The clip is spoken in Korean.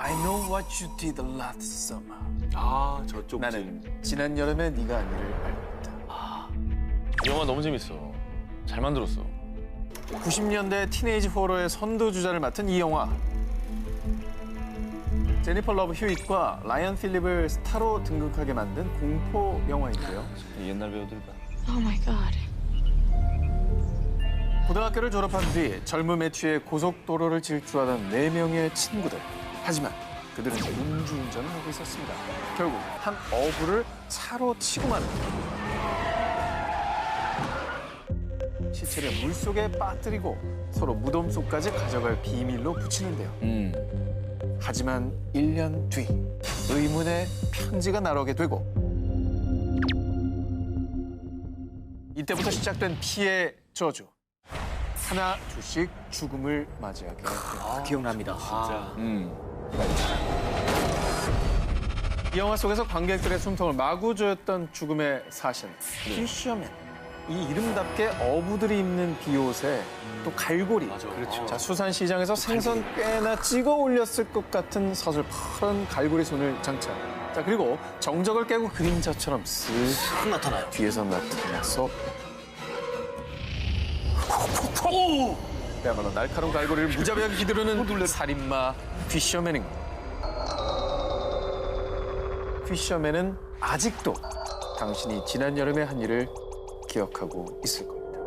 I know what you did last summer. 아 저쪽 나는 지난 여름에 네가 한 일을 알고 이 영화 너무 재밌어. 잘 만들었어. 90년대 티네이지 호러의 선두주자를 맡은 이 영화. 제니퍼 러브 휴잇과 라이언 필립을 스타로 등극하게 만든 공포 영화인데요. 이 옛날 배우들 봐. Oh my god. 고등학교를 졸업한 뒤 젊음에 취해 고속도로를 질주하던 네 명의 친구들. 하지만 그들은 음주운전을 하고 있었습니다. 결국 한 어부를 차로 치고 마는 시체를 물속에 빠뜨리고 서로 무덤 속까지 가져갈 비밀로 붙이는데요. 음. 하지만 1년 뒤 의문의 편지가 날아오게 되고 이때부터 시작된 피해 저주. 하나 둘씩 죽음을 맞이하게 됩니다. 기억납니다. 진짜 음. 이 영화 속에서 관객들의 숨통을 마구 조였던 죽음의 사신 피셔맨. 이 이름답게 어부들이 입는 비옷에 또 갈고리. 맞아 그렇죠. 자, 수산시장에서 생선 꽤나 찍어 올렸을 것 같은 서슬 파란 갈고리 손을 장착. 자, 그리고 정적을 깨고 그림자처럼 쓱딱 나타나요. 뒤에서 나타나서 그야말로 날카로운 갈고리를 무자비하게 휘두르는 살인마 피셔맨입니다. 피셔맨은 아직도 당신이 지난 여름에 한 일을 기억하고 있을 겁니다.